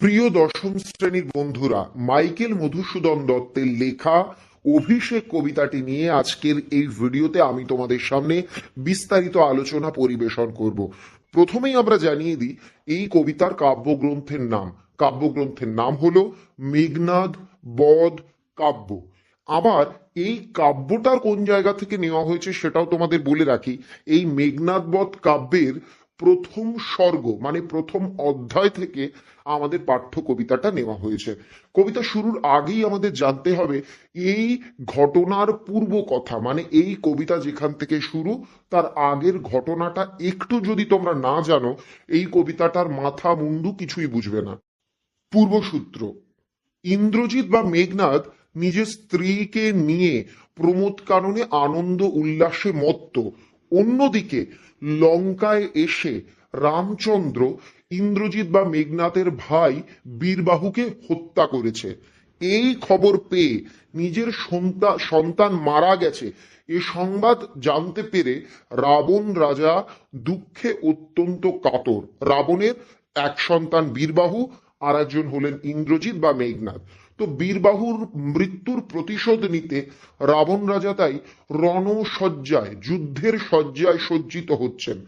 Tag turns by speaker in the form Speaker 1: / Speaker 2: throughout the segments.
Speaker 1: প্রিয় দশম শ্রেণির বন্ধুরা, মাইকেল মধুসূদন দত্তের লেখা অভিষেক কবিতাটি নিয়ে আজকের এই ভিডিওতে আমি তোমাদের সামনে বিস্তারিত আলোচনা পরিবেশন করব। প্রথমেই আমরা জানিয়ে দিই, এই কবিতার কাব্যগ্রন্থের নাম। কাব্যগ্রন্থের নাম হলো মেঘনাদ বধ কাব্য। আবার এই কাব্যটার কোন জায়গা থেকে নেওয়া হয়েছে সেটাও তোমাদের বলে রাখি। এই মেঘনাদ বধ কাব্যের প্রথম স্বর্গ মানে প্রথম অধ্যায় থেকে আমাদের পাঠ্য কবিতাটা নেওয়া হয়েছে। কবিতা শুরুর আগেই আমাদের জানতে হবে, এই ঘটনার পূর্ব কথা মানে এই কবিতা যেখান থেকে শুরু, তার আগের ঘটনাটা একটু যদি তোমরা না জানো, এই কবিতাটার মাথা মুন্ডু কিছুই বুঝবে না। পূর্বসূত্র, ইন্দ্রজিৎ বা মেঘনাদ নিজের স্ত্রীকে নিয়ে প্রমোদ কাননে আনন্দ উল্লাসে মত্ত অন্যদিকে, লঙ্কায় এসে রামচন্দ্র, ইন্দ্রজিৎ বা মেঘনাথের ভাই বীরবাহুকে হত্যা করেছে। এই খবর পেয়ে নিজের সন্তান মারা গেছে। এ সংবাদ জানতে পেরে রাবণ রাজা দুঃখে অত্যন্ত কাতর। রাবণের এক সন্তান বীরবাহু আর একজন হলেন ইন্দ্রজিৎ বা মেঘনাথ। তো বীরবাহুর মৃত্যুর প্রতিশোধ নিতে রাবণ রাজা তাই রণসজ্জায়, যুদ্ধের সজ্জায় সজ্জিত হচ্ছেন।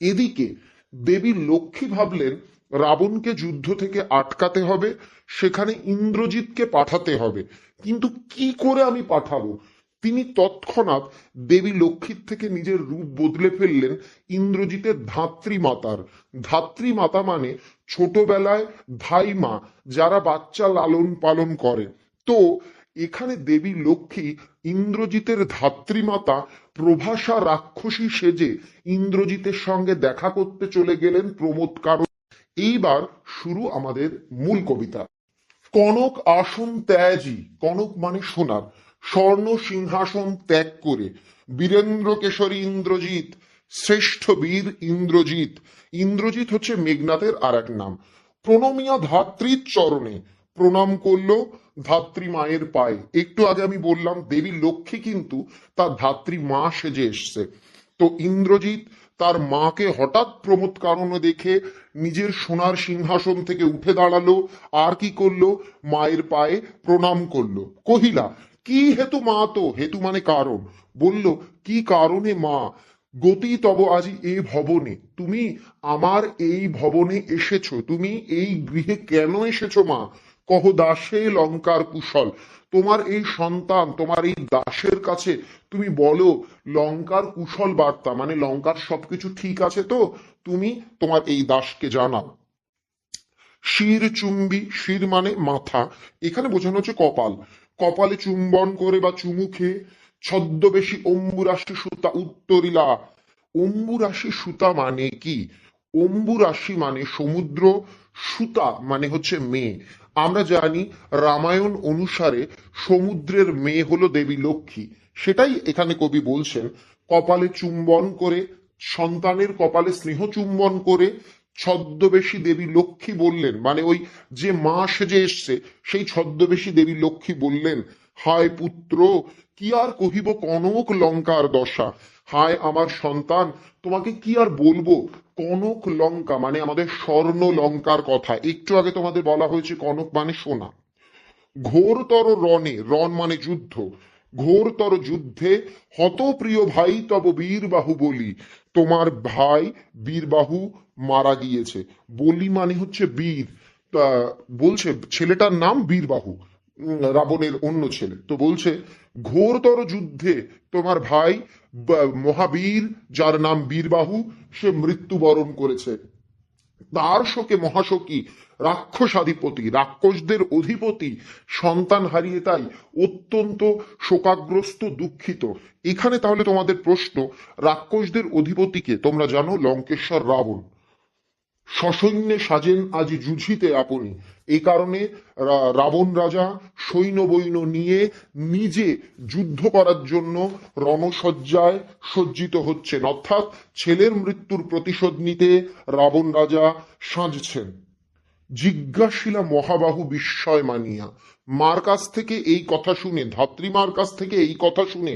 Speaker 1: এদিকে দেবী লক্ষ্মী ভাবলেন, রাবণকে যুদ্ধ থেকে আটকাতে হবে, সেখানে ইন্দ্রজিৎকে পাঠাতে হবে। কিন্তু কি করে আমি পাঠাবো? তিনি তৎক্ষণাৎ দেবী লক্ষ্মীর থেকে নিজের রূপ বদলে ফেললেন ইন্দ্রজিতের ধাত্রী মাতার ধাত্রী মাতা মানে ছোটবেলায় ধাইমা যারা বাচ্চা লালন পালন করে। তো, এখানে দেবী লক্ষ্মী ইন্দ্রজিতের ধাত্রীমাতা প্রভাসা রাক্ষসী সেজে ইন্দ্রজিতের সঙ্গে দেখা করতে চলে গেলেন প্রমোদ কারণ। এইবার শুরু আমাদের মূল কবিতা। কনক আসন ত্যাজি, কনক মানে সোনার। স্বর্ণ সিংহাসন ত্যাগ করে বীরেন্দ্র কেশরী ইন্দ্রজিৎ, শ্রেষ্ঠ বীর ইন্দ্রজিৎ। ইন্দ্রজিৎ হচ্ছে মেঘনাথের আর এক নাম। প্রণমিয়া ধাত্রীর চরণে প্রণাম করল ধাত্রী মায়ের পায়ে। একটু আগে আমি বললাম, দেবী লক্ষ্মী কিন্তু তার ধাত্রী মা সেজে এসছে। তো ইন্দ্রজিৎ তার মাকে হঠাৎ প্রমোদ কারণে দেখে নিজের সোনার সিংহাসন থেকে উঠে দাঁড়াল, আর কি করল? মায়ের পায়ে প্রণাম করল। কহিলা কি হেতু মা তো? হেতু মানে কারণ। বলল, কি কারণে মা? গতি তব আজি এ ভবনে। তুমি আমার এই ভবনে এসেছ। তুমি এই গৃহে কেন এসেছ মা? কহ, দাসে লঙ্কার কুশল। তোমার এই সন্তান, তোমার এই দাসের কাছে তুমি বলো, লঙ্কার কুশল বার্তা মানে লঙ্কার সবকিছু ঠিক আছে তো? তুমি তোমার এই দাসকে জানাও। শির চুম্বি শির মানে মাথা। এখানে বোঝানো হচ্ছে কপাল। কপালে চুম্বন করে বা চুমু খেয়ে ছদ্মবেশী অম্বুরাশি সুতা উত্তরিলা। অম্বুরাশি সুতা মানে কি? অম্বুরাশি মানে সমুদ্র, সুতা মানে হচ্ছে মেয়ে। আমরা জানি রামায়ণ অনুসারে সমুদ্রের মেয়ে হলো দেবী লক্ষ্মী। সেটাই এখানে কবি বলছেন, কপালে চুম্বন করে, সন্তানের কপালে স্নেহ চুম্বন করে ছদ্মবেশী দেবী লক্ষ্মী বললেন মানে ওই যে মা সেজে এসছে, সেই ছদ্মবেশী দেবী লক্ষ্মী বললেন, হায় পুত্র, কি আর কহিব কনক লঙ্কার দশা? হায় আমার সন্তান, তোমাকে কি আর বলব? কনক লঙ্কা মানে আমাদের স্বর্ণ লঙ্কার কথা। একটু আগে তোমাদের বলা হয়েছে কনক মানে সোনা। ঘোরতর রণে, রণ মানে যুদ্ধ। ঘোরতর যুদ্ধে হতপ্রিয় ভাই তব বীরবাহু বলি। তোমার ভাই বীরবাহু মারা গিয়েছে। বলি মানে হচ্ছে বীর। বলছে, ছেলেটার নাম বীরবাহু রাবণের অন্য ছেলে। তো বলছে, ঘোরতর যুদ্ধে তোমার ভাই মহাবীর, যার নাম বীরবাহু, সে মৃত্যুবরণ করেছে। তার শোকে মহাশোকী, রাক্ষসাধিপতি, রাক্ষসদের অধিপতি, সন্তান হারিয়ে তাই অত্যন্ত শোকাগ্রস্ত, দুঃখিত। এখানে তাহলে তোমাদের প্রশ্ন, রাক্ষসদের অধিপতিকে তোমরা জানো লঙ্কেশ্বর রাবণ। সসৈন্যে সাজেন আজ জুঝিতে আপনি। এই কারণে রাবণ রাজা সৈন্য বৈন্য নিয়ে নিজে যুদ্ধ করার জন্য রণসজ্জায় সজ্জিত হচ্ছেন। অর্থাৎ ছেলের মৃত্যুর প্রতিশোধ নিতে রাবণ রাজা সাজছেন। জিজ্ঞাসিলা মহাবাহু বিস্ময় মানিয়া, মার কাছ থেকে এই কথা শুনে, ধাত্রী মার কাছ থেকে এই কথা শুনে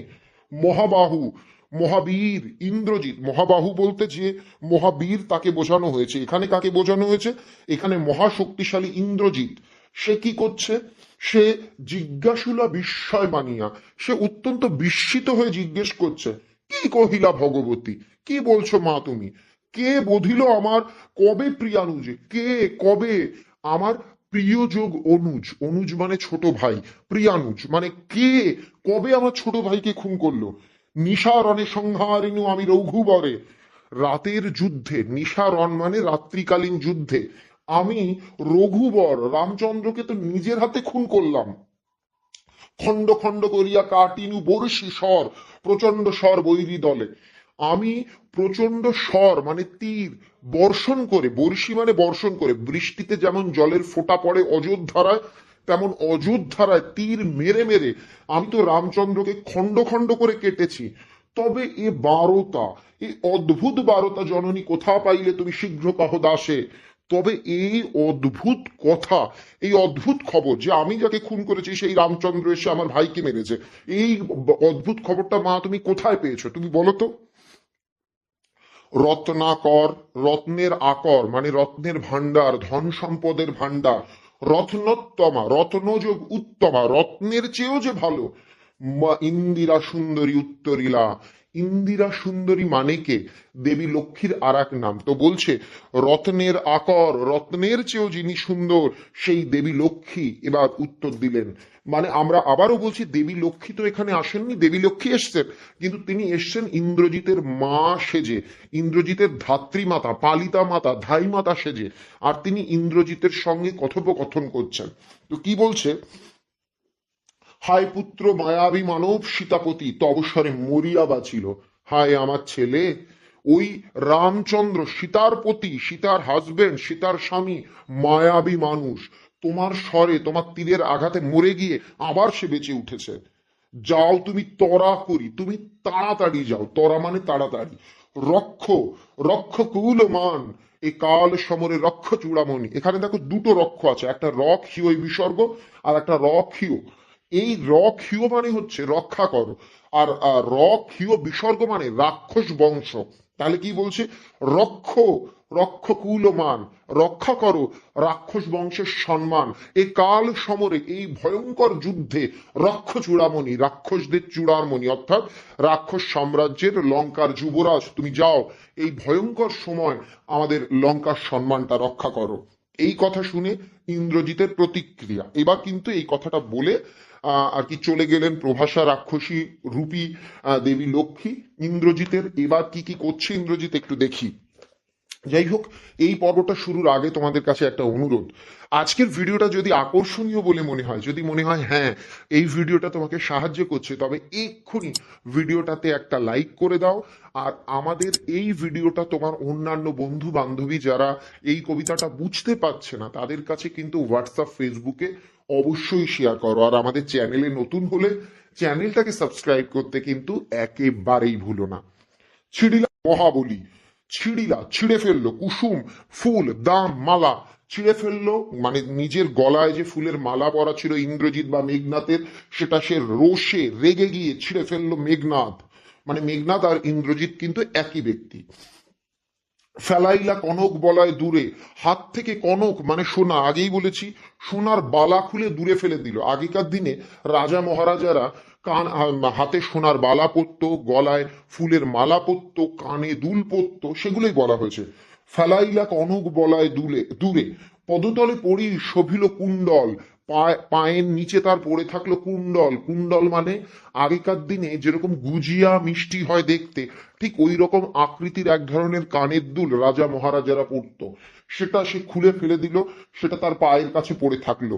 Speaker 1: মহাবাহু মহাবীর, ইন্দ্রজিৎ, মহাবাহু বলতে যে মহাবীর তাকে বোঝানো হয়েছে। এখানে কাকে বোঝানো হয়েছে? এখানে মহাশক্তিশালী ইন্দ্রজিৎ। সে কি করছে? সে জিজ্ঞাসুলা বিস্ময় মানিয়া, সে অত্যন্ত বিস্মিত হয়ে জিজ্ঞেস করছে, কি কহিলা ভগবতী? কি বলছো মা তুমি? কে বধিল আমার কবে প্রিয়ানুজে? কে কবে আমার প্রিয় যোগ অনুজ? অনুজ মানে ছোট ভাই, প্রিয়ানুজ মানে কে? কবে আমার ছোট ভাইকে খুন করল? নিশারণে সংহারিনু আমি রঘুবরে। রাতের যুদ্ধে, নিশারণ মানে রাত্রিকালীন যুদ্ধে, আমি রঘুবর রামচন্দ্রকে তো নিজের হাতে খুন করলাম। খণ্ড খণ্ড করিয়া কাটিনু বর্ষি স্বর প্রচণ্ড স্বর বৈরী দলে। আমি প্রচণ্ড স্বর মানে তীর, বর্ষণ করে বর্ষি মানে বর্ষণ করে, বৃষ্টিতে যেমন জলের ফোঁটা পড়ে অযোধ্যারায় তেমন অযোধ্যারায় তীর মেরে মেরে আমি তো রামচন্দ্রকে খণ্ড খণ্ড করে কেটেছি। তবে এ বারতা এই অদ্ভুত বারতা জননী কোথা পাইলে তুমি শীঘ্র কহ দাসে? তবে এই অদ্ভুত কথা, এই অদ্ভুত খবর যে আমি যাকে খুন করেছি সেই রামচন্দ্র এসে আমার ভাইকে মেরেছে, এই অদ্ভুত খবরটা মা তুমি কোথায় পেয়েছ তুমি বলো তো? রত্নাকর, রত্নের আকর মানে রত্নের ভান্ডার ধন সম্পদের ভান্ডার রত্নোত্তমা রত্নযোগ উত্তমা রত্নের চেয়েও যে ভালো। ইন্দিরা সুন্দরী উত্তরিলা ইন্দিরা সুন্দরী মানে কে দেবী লক্ষ্মীর আর এক নাম। তো বলছে, রত্নের আকর, রত্নের চেয়েও যিনি সুন্দর, সেই দেবী লক্ষ্মী এবার উত্তর দিলেন। মানে আমরা আবারও বলছি, দেবী লক্ষ্মী তো এখানে আসেননি, দেবী লক্ষ্মী এসছেন। কিন্তু তিনি এসছেন ইন্দ্রজিতের মা সেজে, ইন্দ্রজিতের ধাত্রী মাতা পালিতা মাতা ধাই মাতা সেজে। আর তিনি ইন্দ্রজিতের সঙ্গে কথোপকথন করছেন। তো কি বলছে? হায় পুত্র, মায়াবী মানব, সীতাপতি তবসরে মরিয়া বাঁচিল। হায় আমার ছেলে, ওই রামচন্দ্র, সীতার পতি, সীতার হাজবেন্ড সীতার স্বামী, মায়াবী মানুষ, তোমার স্বরে, তোমার তীরের আঘাতে মরে গিয়ে আবার সে বেঁচে উঠেছে। যাও তুমি তরা করি, তুমি তাড়াতাড়ি যাও তরা মানে তাড়াতাড়ি। রক্ষ রক্ষ কুল মান এ কাল সমরে রক্ষ চূড়ামণি। এখানে দেখো দুটো রক্ষ আছে, একটা রক হিও বিসর্গ, আর একটা রক এই হিও মানে হচ্ছে রক্ষা করো। আর হিও বিসর্গ মানে রাক্ষস বংশ। তাহলে কি বলছে? রক্ষ রক্ষ কুলমান রক্ষা করো, রাক্ষস বংশের সম্মান। এ কাল সমরে এই ভয়ঙ্কর যুদ্ধে রক্ষ চূড়ামণি, রাক্ষসদের চূড়ামণি, অর্থাৎ রাক্ষস সাম্রাজ্যের লঙ্কার যুবরাজ, তুমি যাও, এই ভয়ঙ্কর সময় আমাদের লঙ্কার সম্মানটা রক্ষা করো। এই কথা শুনে ইন্দ্রজিতের প্রতিক্রিয়া। এবার কিন্তু এই কথাটা বলে আর কি চলে গেলেন প্রভাষা রাক্ষসী রূপী দেবী লক্ষ্মী। ইন্দ্রজিতের এবার কি কি করছে ইন্দ্রজিৎ একটু দেখি। যাই হোক, এই পর্বটা শুরুর আগে তোমাদের কাছে একটা অনুরোধ। আজকের ভিডিওটা যদি আকর্ষণীয় বলে মনে হয়, যদি মনে হয় হ্যাঁ এই ভিডিওটা তোমাকে সাহায্য করছে, তবে এক্ষুনি ভিডিওটাতে একটা লাইক করে দাও। আর আমাদের এই ভিডিওটা তোমার অন্যান্য বন্ধু বান্ধবী যারা এই কবিতাটা বুঝতে পারছে না, তাদের কাছে কিন্তু হোয়াটসঅ্যাপ ফেসবুকে অবশ্যই শেয়ার করো। আর আমাদের চ্যানেলে নতুন হলে চ্যানেলটাকে সাবস্ক্রাইব করতে কিন্তু একেবারেই ভুলো না। ছিড়িলা মহাবলী। ছিড়িলা, ছিঁড়ে ফেলল, কুসুম, ফুল, দাম, মালা। ছিঁড়ে ফেলল মানে নিজের গলায় যে ফুলের মালা পরা ছিল ইন্দ্রজিৎ বা মেঘনাথের, সেটা সে রোষে রেগে গিয়ে ছিঁড়ে ফেলল মেঘনাথ। মানে মেঘনাথ আর ইন্দ্রজিৎ কিন্তু একই ব্যক্তি। ফেলাইলা কনক বলায় দূরে, হাত থেকে কনক মানে সোনা, আগেই বলেছি, সোনার বালা খুলে দূরে ফেলে দিল। আগেকার দিনে রাজা মহারাজারা কান হাতে সোনার বালা পরত, গলায় ফুলের মালা পরত, কানে দুল পরত, সেগুলোই বলা হয়েছে। ফেলাইলা কনক বলায় দুলে, দূরে। পদতলে পড়ি শোভিল কুণ্ডল, পায়- পায়ের নিচে তার পড়ে থাকল কুণ্ডল। কুণ্ডল মানে আগেকার দিনে যেরকম গুজিয়া মিষ্টি হয় দেখতে, ঠিক ওই রকম আকৃতির এক ধরনের কানের দুল রাজা মহারাজারা পরতো। সেটা সে খুলে ফেলে দিল, সেটা তার পায়ের কাছে পড়ে থাকল।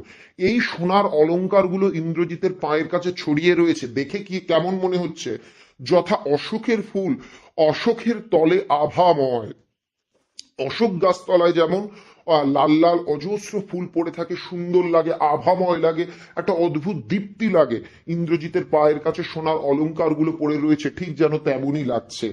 Speaker 1: এই সোনার অলংকারগুলো ইন্দ্রজিতের পায়ের কাছে ছড়িয়ে রয়েছে। দেখে কি কেমন মনে হচ্ছে? যথা অশোকের ফুল, অশোকের তলে আভাময়। অশোক গাছতলায় যেমন লাল লাল অজস্র ফুল পড়ে থাকে, সুন্দর লাগে, আভাময় লাগে, একটা অদ্ভুত দীপ্তি লাগে। ইন্দ্রজিতের পায়ের কাছে সোনার অলংকারগুলো পড়ে রয়েছে, ঠিক যেন তেমনই লাগছে।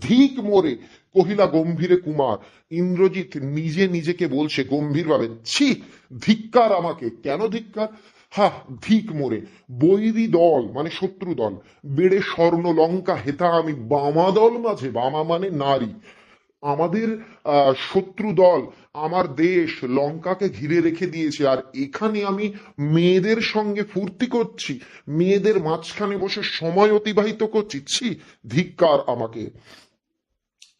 Speaker 1: ধিক মোরে কহিলা, গম্ভীরে কুমার, ইন্দ্রজিৎ নিজে নিজেকে বলছে গম্ভীরভাবে, ছি, ধিক্কার আমাকে, কেন ধিক্কার? হা, ধিক মোরে, বৈরী দল মানে শত্রু দল, বেড়ে স্বর্ণ লঙ্কা হেতা আমি বামা দল মাঝে, বামা মানে নারী। আমাদের শত্রু দল, আমার দেশ লঙ্কাকে ঘিরে রেখে দিয়েছে, আর এখানে আমি মেয়েদের সঙ্গে ফুর্তি করছি, মেয়েদের মাঝখানে বসে সময় অতিবাহিত করছি, ছি, ধিক্কার আমাকে।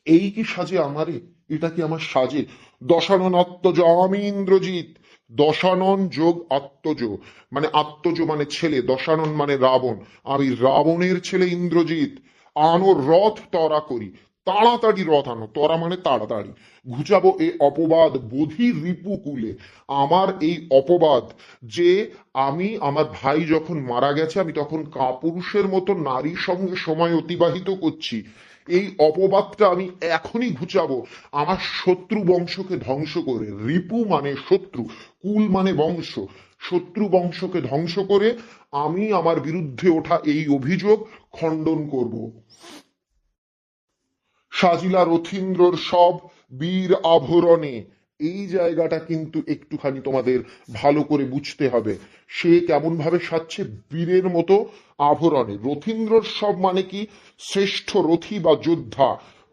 Speaker 1: এই কি সাজে আমারে? এটা কি আমার সাজে? দশানন আত্মজ আমি ইন্দ্রজিৎ। দশানন যোগ আত্মজ। মানে আত্মজ মানে ছেলে, দশানন মানে রাবণ। আমি রাবণের ছেলে ইন্দ্রজিৎ। আনো রথ তরা করি। তাড়াতাড়ি রথ আনো। তরা মানে তাড়াতাড়ি। ঘুচাবো এ অপবাদ বোধি রিপু কুলে। আমার এই অপবাদ যে আমি, আমার ভাই যখন মারা গেছে, আমি তখন কাপুরুষের মতো নারীর সঙ্গে সময় অতিবাহিত করছি। এই অপবাদটা আমি এখনই ঘুচাবো। আমার শত্রু বংশকে ধ্বংস করে, রিপু মানে শত্রু, কুল মানে বংশ। শত্রু বংশকে ধ্বংস করে আমি আমার বিরুদ্ধে ওঠা এই অভিযোগ খণ্ডন করব। সাজিলা রথীন্দ্রর সব বীর আভরণে এই জায়গাটা কিন্তু একটুখানি তোমাদের ভালো করে বুঝতে হবে। সে কেমন ভাবে সাজছে? বীরের মতো আভরণে। রথীন্দ্রর সব মানে কি? শ্রেষ্ঠ রথী বা যোদ্ধা।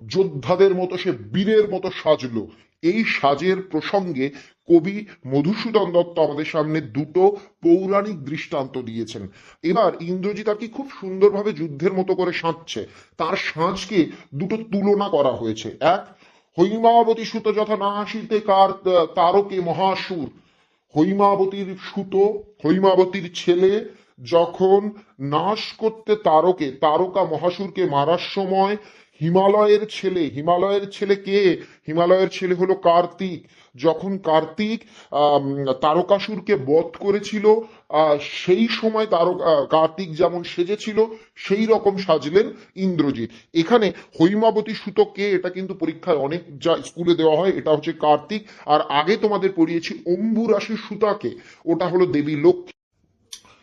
Speaker 1: যোদ্ধাদের মতো সে বীরের মতো সাজলো। এই সাজের প্রসঙ্গে কবি মধুসূদন দত্ত আমাদের সামনে দুটো পৌরাণিক দৃষ্টান্ত দিয়েছেন। এবার ইন্দ্রজিৎ আর কি খুব সুন্দরভাবে যুদ্ধের মতো করে সাজছে। তার সাজকে দুটো তুলনা করা হয়েছে। এক হৈমাবতী সুত যথা না আসিতে কার তারকে মহাসুর। হৈমাবতীর সুত, হৈমাবতীর ছেলে যখন নাশ করতে তারকে, তারকা মহাসুরকে মারার সময় হিমালয়ের ছেলে হিমালয়ের ছেলে কে? হিমালয়ের ছেলে হলো কার্তিক। যখন কার্তিক তারকাসুরকে বধ করেছিল সেই সময় আহ, কার্তিক যেমন সেজেছিল সেই রকম সাজলেন ইন্দ্রজিৎ। এখানে হৈমাবতী সুতো কে এটা কিন্তু পরীক্ষায় অনেক যা স্কুলে দেওয়া হয় এটা হচ্ছে কার্তিক। আর আগে তোমাদের পড়িয়েছি অম্বু রাশি সুতাকে ওটা হলো দেবী লক্ষ্মী।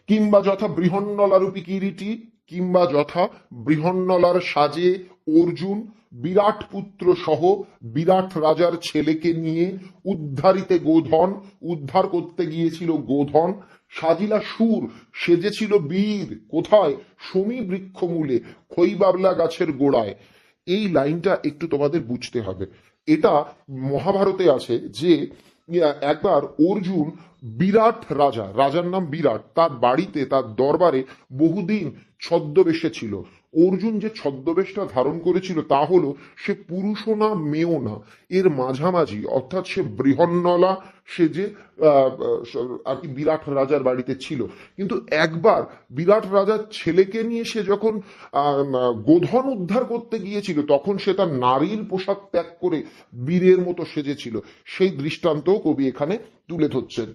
Speaker 1: কিংবা যথা বৃহন্নলারূপী কিরীটি কিংবা যথা বৃহন্নলার সাজে অর্জুন বিরাট পুত্র সহ বিরাট রাজার ছেলেকে নিয়ে উদ্ধারিতে গোধন উদ্ধার করতে গিয়েছিল গোধন। সাজিলা সুর, সেজেছিল বীর, কোথায়? সমী বৃক্ষমূলে, খৈবাবলা গাছের গোড়ায়। এই লাইনটা একটু তোমাদের বুঝতে হবে। এটা মহাভারতে আছে যে একবার অর্জুন বিরাট রাজা, রাজার নাম বিরাট, তার বাড়িতে, তার দরবারে বহুদিন ছদ্মবেশে ছিল। অর্জুন যে ছদ্মবেশটা ধারণ করেছিল তা হলো সে পুরুষও না, মেয়েও না। এর মাঝামাঝি, অর্থাৎ সে বৃহন্নলা, সে যে আর কি বিরাট রাজার বাড়িতে ছিল। কিন্তু একবার বিরাট রাজার ছেলেকে নিয়ে সে যখন গোধন উদ্ধার করতে গিয়েছিল, তখন সে তার নারীর পোশাক ত্যাগ করে বীরের মতো সেজেছিল। সেই দৃষ্টান্তও কবি এখানে তুলে ধরছেন।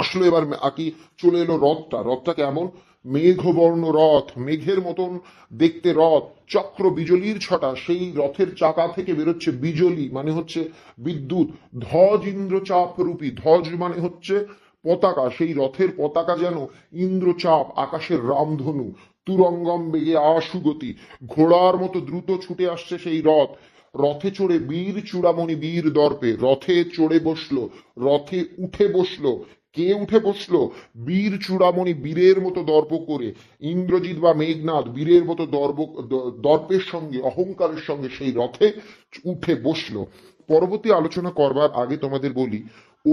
Speaker 1: আসলো এবার আকি চলে এলো রথটা রথটা কেমন? মেঘবর্ণ রথ, মেঘের মতন দেখতে রথ, চক্র বিজলির ছটা, সেই রথের চাকা থেকে বেরোচ্ছে বিজলি মানে হচ্ছে বিদ্যুৎ। ধ্বজ ইন্দ্রচাপ রূপী, ধ্বজ মানে হচ্ছে পতাকা, সেই রথের পতাকা যেন ইন্দ্রচাপ, আকাশের রামধনু, তুরঙ্গম বেগে আশুগতি, ঘোড়ার মতো দ্রুত ছুটে আসছে সেই রথ। রথে চড়ে বীর চূড়ামণি বীর দর্পে, রথে চড়ে বসল, রথে উঠে বসল কে উঠে বসল বীর চূড়ামণি বীরের মতো দর্প করে, ইন্দ্রজিৎ বা মেঘনাথ বীরের মতো দর্প দর্পের সঙ্গে, অহংকারের সঙ্গে সেই রথে উঠে বসল। পরবর্তী আলোচনা করবার আগে তোমাদের বলি,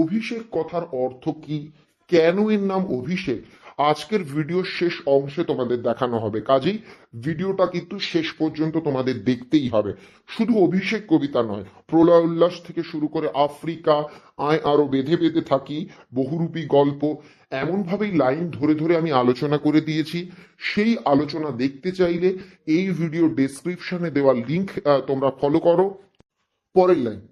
Speaker 1: অভিষেক কথার অর্থ কি? কেন এর নাম অভিষেক? আজকের ভিডিওর শেষ অংশে তোমাদের দেখানো হবে। কাজেই ভিডিওটা কিন্তু শেষ পর্যন্ত তোমাদের দেখতেই হবে। শুধু অভিষেক কবিতা নয়, প্রলয় উল্লাস থেকে শুরু করে আফ্রিকা, আয় আরও বেঁধে বেঁধে থাকি, বহুরূপী গল্প, এমনভাবেই লাইন ধরে ধরে আমি আলোচনা করে দিয়েছি। সেই আলোচনা দেখতে চাইলে এই ভিডিও ডেসক্রিপশনে দেওয়া লিংক তোমরা ফলো করো। পরের লাইন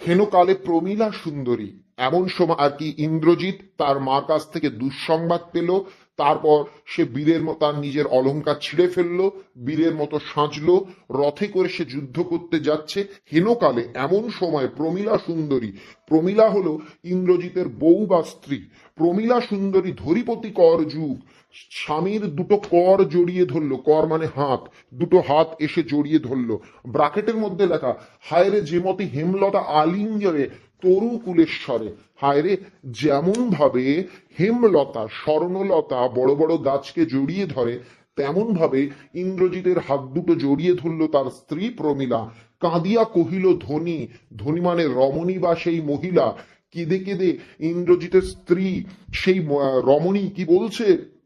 Speaker 1: হেনকালে প্রমীলা সুন্দরী এমন সময় আর কি ইন্দ্রজিৎ তার মার কাছ থেকে দুঃসংবাদ পেল, তারপর সে বীরের মতো তার নিজের অলঙ্কার ছিঁড়ে ফেলল, বীরের মতো সাঁচলো, রথে করে সে যুদ্ধ করতে যাচ্ছে। হেনকালে এমন সময় প্রমীলা সুন্দরী, প্রমীলা হলো ইন্দ্রজিতের বউ বা স্ত্রী, প্রমীলা সুন্দরী ধরিপতি কর যুগ স্বামীর দুটো কর জড়িয়ে ধরলো, কর মানে হাত, দুটো হাত এসে জড়িয়ে ধরলো। ব্রাকেটের মধ্যে লেখা, হায়রে যেমতি হেমলতা আলিঙ্গরে, তরু কুলেশ্বরে। হায়রে যেমন ভাবে হেমলতা, স্বর্ণলতা বড় বড় গাছকে জড়িয়ে ধরে তেমন ভাবে ইন্দ্রজিতের হাত দুটো জড়িয়ে ধরল তার স্ত্রী প্রমীলা। কাঁদিয়া কহিল, ধনী ধনী মানে রমণী বা সেই মহিলা। কেঁদে কেঁদে ইন্দ্রজিতের স্ত্রী, সেই রমণী কি বলছে?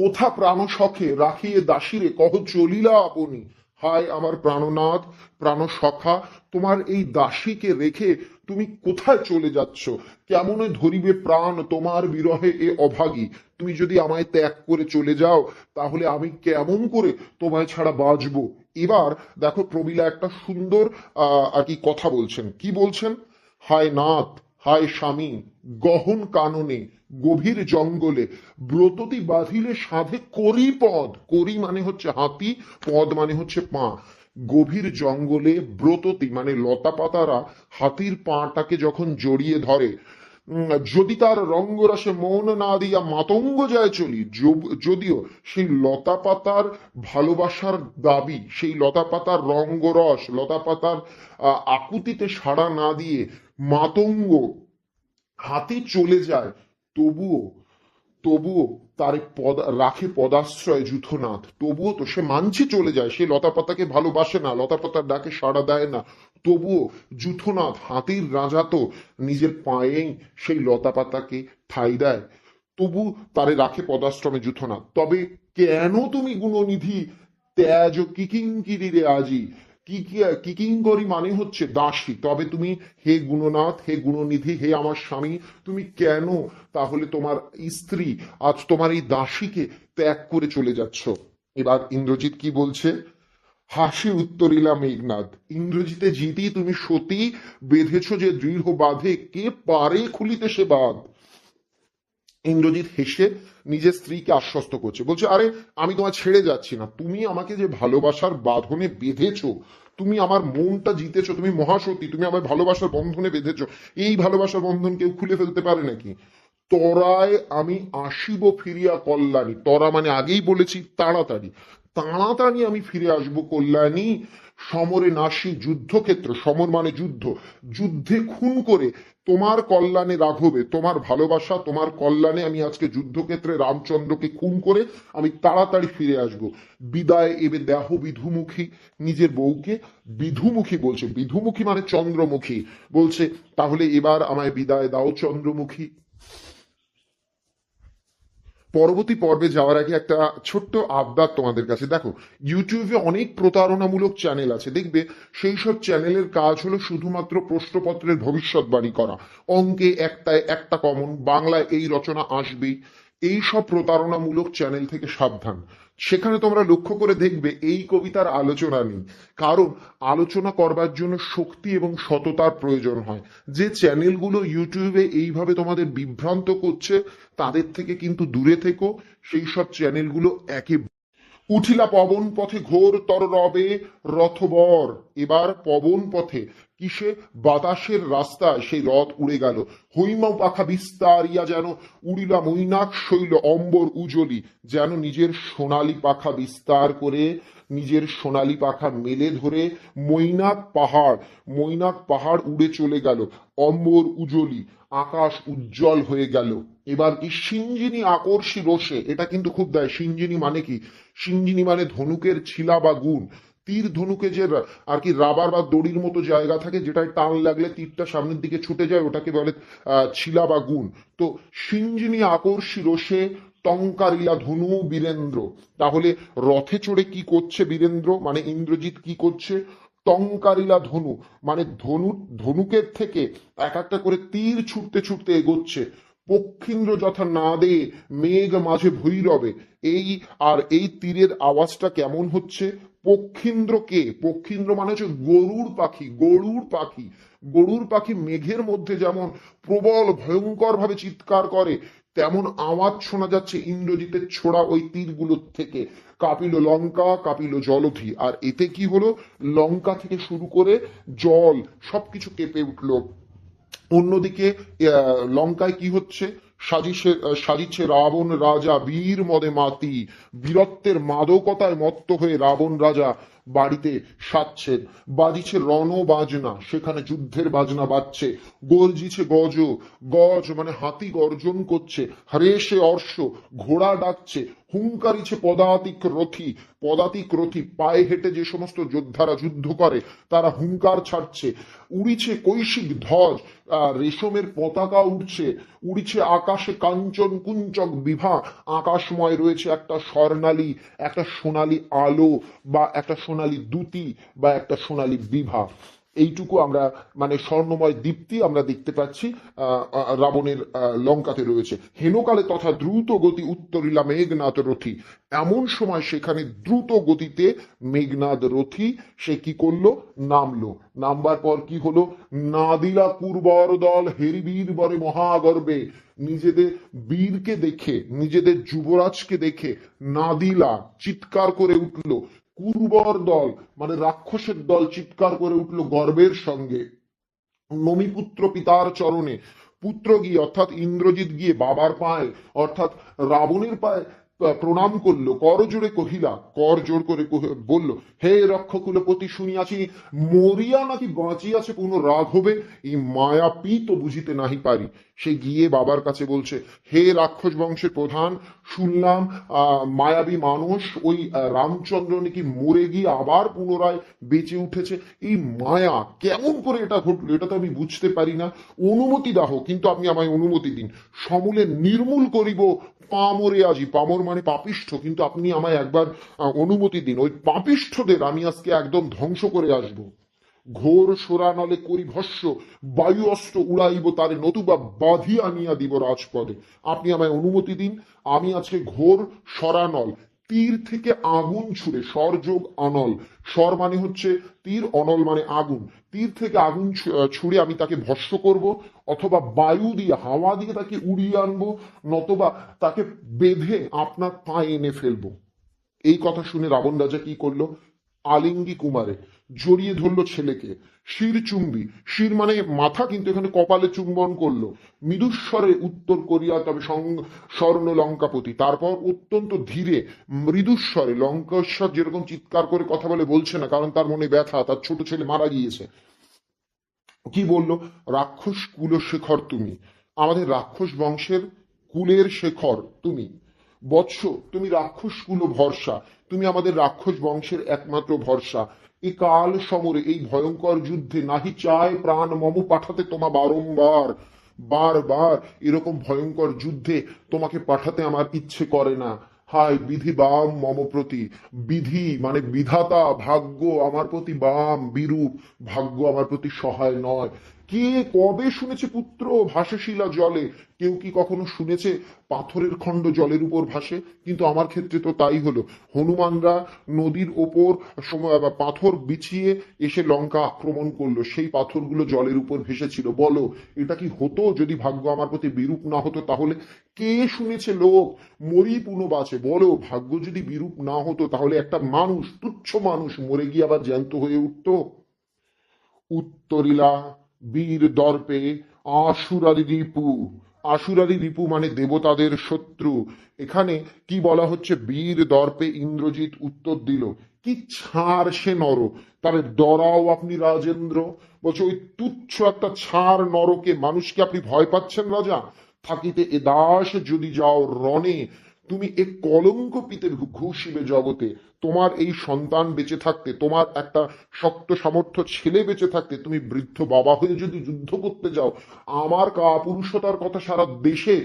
Speaker 1: কোথা প্রাণ সখে রাখিয়ে দাসীরে কহ চলিলা আপনি হায় আমার প্রাণনাথ, প্রাণ সখা, তোমার এই দাসীকে রেখে তুমি কোথায় চলে যাচ্ছ? কেমনে ধরিবে প্রাণ তোমার বিরহে এ অভাগী? তুমি যদি আমায় ত্যাগ করে চলে যাও, তাহলে আমি কেমন করে তোমায় ছাড়া বাঁচবো? এবার দেখো প্রবীলা একটা সুন্দর আর কি কথা বলছেন। কি বলছেন? হায় নাথ, হায় স্বামী গহন কাননে, গভীর জঙ্গলে। ব্রততি বাঁধিলে সাধে করি পদ। করি মানে হচ্ছে হাতি, পদ মানে হচ্ছে পা। গভীর জঙ্গলে ব্রততি মানে লতা পাতারা হাতির পাটাকে যখন জড়িয়ে ধরে যদি তার রঙ্গরসে মন না দিয়া মাতঙ্গ যায় চলি যদিও সেই লতা পাতার ভালোবাসার দাবি, সেই লতা পাতার রঙ্গরস লতা পাতার আকুতিতে সাড়া না দিয়ে মাতঙ্গ হাতে চলে যায়। তবুও তবুও তার পদ, রাখে পদাশ্রয় যুথনাথ তবুও তো সে মানছে চলে যায়। সে লতা পাতাকে ভালোবাসে না লতা পাতার ডাকে সাড়া দেয় না। তবুও যুথনাথ হাতির রাজা তো নিজের পায়েই সেই লতা পাতাকে ঠাই দেয়। তবু তারে রাখে পদাশ্রমে যুথনাথ তবে কেন তুমি গুণনিধি ত্যাজ কিকিঙ্কিরিরে আজি? কি কি- কিকিঙ্করি মানে হচ্ছে দাসী? তবে তুমি হে গুণনাথ, হে গুণনিধি, হে আমার স্বামী, তুমি কেন তাহলে তোমার স্ত্রী আজ তোমার এই দাসীকে ত্যাগ করে চলে যাচ্ছ? এবার ইন্দ্রজিৎ কি বলছে? হাসি উত্তরিলা মেঘনাথ ইন্দ্রজিতে জিতি তুমি সতী বেঁধেছ যে দৃঢ় বাঁধে, কে পারে খুলিতে সে বাঁধ? ইন্দ্রজিৎ হেসে নিজের স্ত্রীকে আশ্বস্ত করছে। বলছে, আরে, আমি তোমার ছেড়ে যাচ্ছি না। তুমি আমাকে যে ভালোবাসার বাঁধনে বেঁধেছ, তুমি আমার মনটা জিতেছো, তুমি মহাসতী, তুমি আমার ভালোবাসার বন্ধনে বেঁধেছো, এই ভালোবাসার বন্ধন কেউ খুলে ফেলতে পারে নাকি? তরায় আমি আসিব ফিরিয়া কল্যাণী। তরা মানে আগেই বলেছি, তাড়াতাড়ি। তাড়াতাড়ি আমি ফিরে আসব কল্যাণী। সমরে নাসি যুদ্ধক্ষেত্র, সমর মানে যুদ্ধ। যুদ্ধে খুন করে তোমার কল্যাণে রাঘবে, তোমার ভালোবাসা, তোমার কল্যাণে আমি আজকে যুদ্ধক্ষেত্রে রামচন্দ্রকে খুন করে আমি তাড়াতাড়ি ফিরে আসব। বিদায় এবে দেহ বিধুমুখী, নিজের বউকে বিধুমুখী বলছে। বিধুমুখী মানে চন্দ্রমুখী। বলছে, তাহলে এবার আমায় বিদায় দাও চন্দ্রমুখী। পরবর্তী পর্বে যাওয়ার আগে একটা ছোট্ট আবদার তোমাদের কাছে। দেখো ইউটিউবে অনেক প্রতারণামূলক চ্যানেল আছে। দেখবে, সেই সব চ্যানেলের কাজ হলো শুধুমাত্র প্রশ্নপত্রের ভবিষ্যৎবাণী করা। অঙ্কে একটায় একটা কমন বাংলায় এই রচনা আসবেই। এই সব প্রতারণামূলক চ্যানেল থেকে সাবধান। সেখানে তোমরা লক্ষ্য করে দেখবে এই কবিতার আলোচনা নেই। কারণ আলোচনা করবার জন্য শক্তি এবং সততার প্রয়োজন হয়। যে চ্যানেলগুলো ইউটিউবে এইভাবে তোমাদের বিভ্রান্ত করছে, তাদের থেকে কিন্তু দূরে থেকো। সেই সব চ্যানেলগুলো একে উঠিলা পবন পথে ঘোর তর রবে রথবর। এবার পবন পথে কিসে? বাতাসের রাস্তায় সেই রথ উড়ে গেল। হৈমা পাখা বিস্তারিয়া যেন উড়িলা মৈনাক শৈল অম্বর উজলি, যেন নিজের সোনালী পাখা বিস্তার করে, নিজের সোনালী পাখা মেলে ধরে মৈনাক পাহাড় মৈনাক পাহাড় উড়ে চলে গেল। অম্বর উজলি, আকাশ উজ্জ্বল হয়ে গেল। এবার কি সিঞ্জিনী আকর্ষী রোষে, এটা কিন্তু খুব দেয়, সিঞ্জিনী মানে কি? সিঞ্জিনী মানে ধনুকের ছিলা বা গুণ, তীর ধনুকে যে আর কি রাবার বা দড়ির মতো জায়গা থাকে যেটায় টান লাগলে তীরটা সামনের দিকে ছুটে যায়, ওটাকে বলে ছিলা বা গুণ। তো সিঞ্জিনী আকর্ষী রোষে টঙ্কারিলা ধনু বীরেন্দ্র। তাহলে রথে চড়ে কি করছে বীরেন্দ্র? মানে ইন্দ্রজিৎ কি করছে? টঙ্কারিলা ধনু মানে ধনু, ধনুকের থেকে এক একটা করে তীর ছুটতে ছুটতে এগোচ্ছে। পক্ষীন্দ্র যথা না দে, মেঘ মাঝে ভৈরবে। এই আর এই তীরের আওয়াজটা কেমন হচ্ছে? পক্ষীন্দ্র কে? পক্ষীন্দ্র মানে হচ্ছে গরুর পাখি গরুর পাখি। গরুর পাখি মেঘের মধ্যে যেমন প্রবল ভয়ঙ্কর ভাবে চিৎকার করে, তেমন আওয়াজ শোনা যাচ্ছে ইন্দ্রজিতের ছোড়া ওই তীরগুলোর থেকে। কাপিল লঙ্কা, কাপিল জলধি। আর এতে কি হলো? লঙ্কা থেকে শুরু করে জল, সবকিছু কেঁপে উঠল। অন্যদিকে লঙ্কায় কি হচ্ছে? সাজিছে সাজিচ্ছে রাবণ রাজা বীর মদে মাতি, বীরত্বের মাদকতায় মত্ত হয়ে রাবণ রাজা বাড়িতে সাচ্ছেন বাজিছে রণ বাজনা সেখানে যুদ্ধের বাজনা বাজছে, গর্জিছে গজ গজ মানে হাতি গর্জন করছে হরেশে অর্শ, ঘোড়া ডাকছে, হুঙ্কারিছে পদাতিক রথি পদাতিক রথি, পায়ে হেঁটে যে সমস্ত যোদ্ধারা যুদ্ধ করে, তারা হুঙ্কার ছাড়ছে, উড়িছে কৈশিক ধ্বজ রেশমের পতাকা উঠছে উড়ছে আকাশে কাঞ্চন কুঞ্চক বিভা। আকাশময় রয়েছে একটা স্বর্ণালী, একটা সোনালী আলো বা একটা সোনালী দুতি বা একটা সোনালী বিভা। এইটুকু আমরা মানে স্বর্ণময় দীপ্তি আমরা দেখতে পাচ্ছি রাবণের লঙ্কাতে রয়েছে। হেনকালে তথা দ্রুত গতি উত্তরিলা মেঘনাথ রথী। এমন সময় সেখানে দ্রুত গতিতে মেঘনাদ রথী, সে কি করল? নামলো। নামবার পর কি হলো? নাদিলা কুর্বর দল হেরিবীর বরে মহাগর্বে। নিজেদের বীরকে দেখে, নিজেদের যুবরাজকে দেখে নাদিলা চিৎকার করে উঠল। কুর্বর দল মানে রাক্ষসের দল চিৎকার করে উঠল গর্বের সঙ্গে। নমিপুত্র পিতার চরণে পুত্র গিয়ে, অর্থাৎ ইন্দ্রজিৎ গিয়ে বাবার পায়ে, অর্থাৎ রাবণের পায়ে প্রণাম করল, কর জোরে কহিলা, কর জোর করে বলল, হে রক্ষকুলপতি, শুনিয়াছি মরিয়া নাকি বাঁচিয়াছে পুনঃ রাঘবে? এই মায়াপি তো বুঝিতে নাহি পারি। সে গিয়ে বাবার কাছে বলছে, হে রাক্ষস বংশের প্রধান, শুনলাম মায়াবী মানুষ ওই রামচন্দ্র নাকি মরে গিয়ে আবার পুনরায় বেঁচে উঠেছে। এই মায়া কেমন করে এটা ঘটলো, এটা তো আমি বুঝতে পারি না। অনুমতি দাহ কিন্তু আপনি আমায় অনুমতি দিন। সমূলে নির্মূল করিব পামরে আজি, পামর মানে পাপিষ্ঠ, কিন্তু আপনি আমায় একবার অনুমতি দিন। ওই পাপিষ্ঠদের আমি আজকে একদম ধ্বংস করে আসব। ঘোর সোরা নলে করি ভস্য, বায়ু অস্ত্র উড়াইব তারে নতুবা বাঁধি আনিয়া দিব রাজপদে। আপনি আমায় অনুমতি দিন, আমি আজকে ঘোর সরানল তীর থেকে আগুন ছুড়ে স্বর যোগ অনল। স্বর মানে হচ্ছে তীর, অনল মানে আগুন। তীর থেকে আগুন ছুড়ে আমি তাকে ভস্ম করব, অথবা বায়ু দিয়ে, হাওয়া দিয়ে তাকে উড়িয়ে আনব, নতবা তাকে বেঁধে আপনার পায়ে এনে ফেলব। এই কথা শুনে রাবণ রাজা কি করল? আলিঙ্গি কুমারে জড়িয়ে ধরলো ছেলেকে। শির চুম্বি। শির মানে মাথা, কিন্তু এখানে কপালে চুম্বন করল। মৃদুস্বরে উত্তর কোরিয়া তবে স্বর্ণ লঙ্কাপতি তারপর অত্যন্ত ধীরে মৃদুস্বরে লঙ্কেশ্বর যেরকম চিৎকার করে কথা বলে বলছে না, কারণ তার মনে ব্যথা, তার ছোট ছেলে মারা গিয়েছে। কি বলল? রাক্ষস কুল শেখর তুমি। আমাদের রাক্ষস বংশের কুলের শেখর তুমি। বৎস, তুমি রাক্ষস কুল ভরসা। তুমি আমাদের রাক্ষস বংশের একমাত্র ভরসা। এই কাল সমরে এই ভয়ঙ্কর যুদ্ধে নাহি চায় প্রাণ মম পাঠাতে তোমা বারংবার বারবার এরকম ভয়ঙ্কর যুদ্ধে তোমাকে পাঠাতে আমার ইচ্ছে করে না। হায়, বিধি বাম মম প্রতি। বিধি মানে বিধাতা, ভাগ্য আমার প্রতি বাম, বিরূপ। ভাগ্য আমার প্রতি সহায় নয়। কে কবে শুনেছে পুত্র ভাসে শিলা জলে? কেউ কি কখনো শুনেছে পাথরের খণ্ড জলের উপর ভাসে? কিন্তু আমার ক্ষেত্রে তো তাই হলো। হনুমানরা নদীর ওপর পাথর বিছিয়ে এসে লঙ্কা আক্রমণ করল। সেই পাথরগুলো জলের উপর ভেসেছিল। বলো, এটা কি হতো? যদি ভাগ্য আমার প্রতি বিরূপ না হতো তাহলে? কে শুনেছে লোক? মরি পুনঃ বাঁচে। বলো, ভাগ্য যদি বিরূপ না হতো তাহলে একটা মানুষ, তুচ্ছ মানুষ মরে গিয়ে আবার জ্যান্ত হয়ে উঠতো? উত্তরিলা বীর দর্পে আশুরারি রিপু আশুরারি রিপু মানে দেবতাদের শত্রু। এখানে কি বলা হচ্ছে? বীর দর্পে ইন্দ্রজিৎ উত্তর দিল, কি ছাড় সে নর? তাহলে ডরাও আপনি রাজেন্দ্র। বলছে, ওই তুচ্ছ একটা ছাড় নরকে মানুষকে আপনি ভয় পাচ্ছেন রাজা? থাকিতে এ দাস যদি যাও রণে, তুমি এ কলঙ্ক পিতে ঘুষিবে জগতে। তোমার এই সন্তান বেঁচে থাকতে, তোমার একটা শক্ত সামর্থ্য ছেলে বেঁচে থাকতে, তুমি বৃদ্ধ বাবা হয়ে যদি যুদ্ধ করতে যাও, আমার কাপুরুষতার কথা সারা দেশে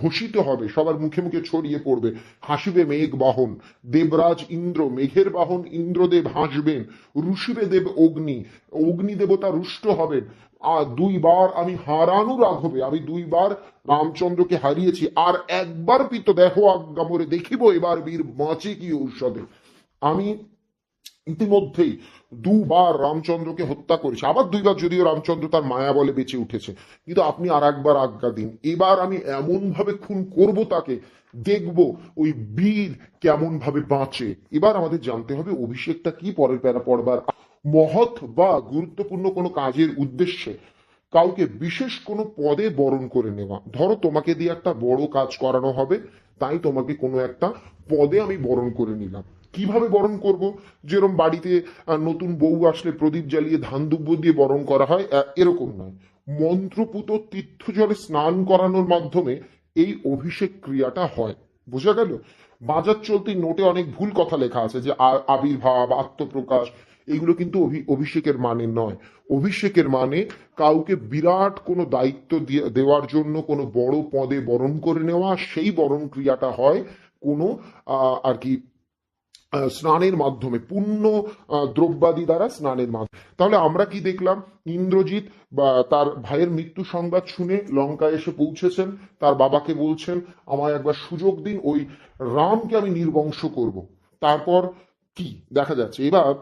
Speaker 1: ঘোষিত হবে, সবার মুখে মুখে ছড়িয়ে পড়বে। হাসিবে মেঘ বাহন, দেবরাজ ইন্দ্র, মেঘের বাহন ইন্দ্রদেব হাসবেন রুষিবে দেব অগ্নি অগ্নি দেবতা রুষ্ট হবেন। আর দুইবার আমি হারানো রাঘবে আমি দুইবার রামচন্দ্রকে হারিয়েছি, আর একবার পিত দেহ আজ্ঞা মরে দেখিব এবার বীর বাঁচে কি ঔষধে। আমি ইতিমধ্যেই দুবার রামচন্দ্রকে হত্যা করেছে। আবার দুইবার যদিও রামচন্দ্র তার মায়া বলে বেঁচে উঠেছে। কিন্তু আপনি আর একবার আজ্ঞা দিন। এবার আমি এমন ভাবে খুন করব তাকে, দেখব ওই বীর কেমন ভাবে বাঁচে। এবার আমাদের জানতে হবে অভিষেকটা কি পরের প্যারা পড়বার মহৎ বা গুরুত্বপূর্ণ কোনো কাজের উদ্দেশ্যে কাউকে বিশেষ কোনো পদে বরণ করে নেওয়া। ধরো তোমাকে দিয়ে একটা বড় কাজ করানো হবে, তাই তোমাকে কোনো একটা পদে আমি বরণ করে নিলাম। কীভাবে বরণ করব? যেরকম বাড়িতে নতুন বউ আসলে প্রদীপ জ্বালিয়ে ধান দুব্য দিয়ে বরণ করা হয় এরকম নয়। মন্ত্রপুত তীর্থ জলে স্নান করানোর মাধ্যমে এই অভিষেক ক্রিয়াটা হয়। বোঝা গেল? বাজার চলতি নোটে অনেক ভুল কথা লেখা আছে যে আবির্ভাব, আত্মপ্রকাশ, এগুলো কিন্তু অভি- অভিষেকের মানে নয়। অভিষেকের মানে কাউকে বিরাট কোনো দায়িত্ব দিয়ে- দেওয়ার জন্য কোনো বড় পদে বরণ করে নেওয়া, সেই বরণ ক্রিয়াটা হয় কোনো আর কি স্নানের মাধ্যমে পূর্ণ দ্রব্যাদি দ্বারা স্নানের মাধ্যমে। তাহলে আমরা কি দেখলাম? ইন্দ্রজিৎ বা তার ভাইয়ের মৃত্যু সংবাদ শুনে লঙ্কায় এসে পৌঁছেছেন। তার বাবাকে বলছেন, আমায় একবার সুযোগ দিন, ওই রামকে আমি নির্বংশ করব। তারপর কি? দেখা যাচ্ছে, এবার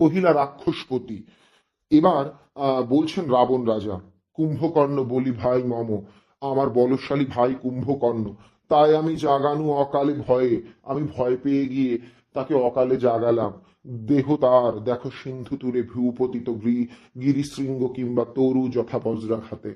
Speaker 1: কহিলা রাক্ষসপতি, এবার বলছেন রাবণ রাজা, কুম্ভকর্ণ বলি ভাই মম, আমার বলশালী ভাই কুম্ভকর্ণ তাই আমি জাগানো অকালে ভয়ে, আমি ভয় পেয়ে গিয়ে তাকে অকালে জাগালাম। দেহ তার, দেখো সিন্ধু তুরে ভূপতিত গিরিশৃঙ্গ কিংবা তরু যথা বজ্রাঘাতে।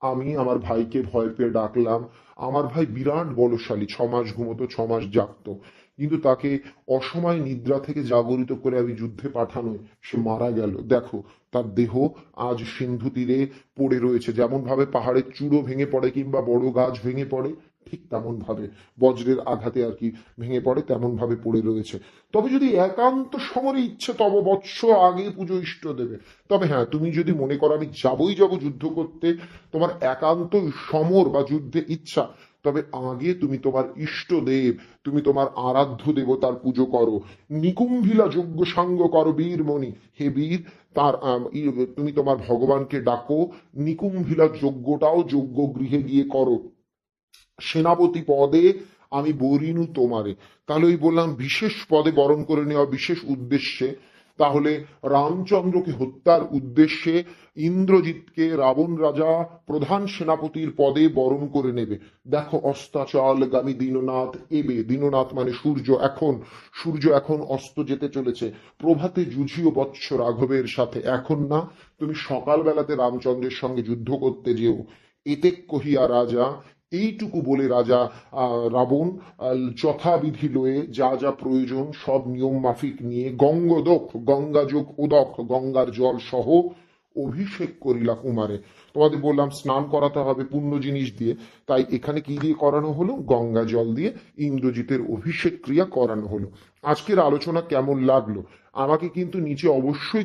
Speaker 1: আমি আমার ভাইকে ভয় পেয়ে ডাকলাম। আমার ভাই বিরাট বলশালী, ছমাস ঘুমতো, ছমাস জাগত। কিন্তু তাকে অসময় নিদ্রা থেকে জাগরিত করে আমি যুদ্ধে পাঠানোয় সে মারা গেল। দেখো, তার দেহ আজ সিন্ধু তীরে পড়ে রয়েছে। যেমন ভাবে পাহাড়ের চূড়ো ভেঙে পড়ে কিংবা বড় গাছ ভেঙে পড়ে ঠিক তেমন ভাবে বজ্রের আঘাতে আর কি ভেঙে পড়ে তেমন ভাবে পড়ে রয়েছে। তবে যদি একান্ত সমরে ইচ্ছে তব বৎস আগে পুজো ইষ্ট দেবে। তবে হ্যাঁ তুমি যদি মনে করো আমি যাবই যাব যুদ্ধ করতে, তোমার একান্ত সমর বা যুদ্ধে ইচ্ছা, তবে আগে তুমি তোমার ইষ্টদেব, তুমি তোমার আরাধ্য দেবতার পুজো করো। নিকুম্ভিলা যজ্ঞ সাঙ্গ করো বীরমণি হে বীর, তার তুমি তোমার ভগবানকে ডাকো, নিকুম্ভিলা যজ্ঞটাও যজ্ঞ গৃহে গিয়ে করো। সেনাপতি পদে আমি বরিনু তোমারে। তাহলে ওই বললাম বিশেষ পদে বরণ করে নেওয়া বিশেষ উদ্দেশ্যে, তাহলে রামচন্দ্রকে হত্যার উদ্দেশ্যে ইন্দ্রজিৎকে রাবণ রাজা প্রধান সেনাপতির পদে বরণ করে নেবে। দেখো অস্তাচল গামী দীননাথ এবে। দীননাথ মানে সূর্য এখন। সূর্য এখন অস্ত যেতে চলেছে। প্রভাতে জুঝিও বৎস রাঘবের সাথে। এখন না, তুমি সকালবেলাতে রামচন্দ্রের সঙ্গে যুদ্ধ করতে যেও। এতে কহিয়া রাজা এইটুকু বলে রাজা রাবণ যথাবিধি লয়ে যা যা প্রয়োজন সব নিয়ম মাফিক নিয়ে গঙ্গদক, গঙ্গাযোগ উদক, গঙ্গার জল সহ অভিষেক করিলা কুমারে। তোমাদের বললাম স্নান করাতে হবে পূর্ণ জিনিস দিয়ে। তাই এখানে কি দিয়ে করানো হলো? গঙ্গা জল দিয়ে ইন্দ্রজিতের অভিষেক ক্রিয়া করানো হলো। আজকের আলোচনা কেমন লাগল? আমাকে কিন্তু নিচে অবশ্যই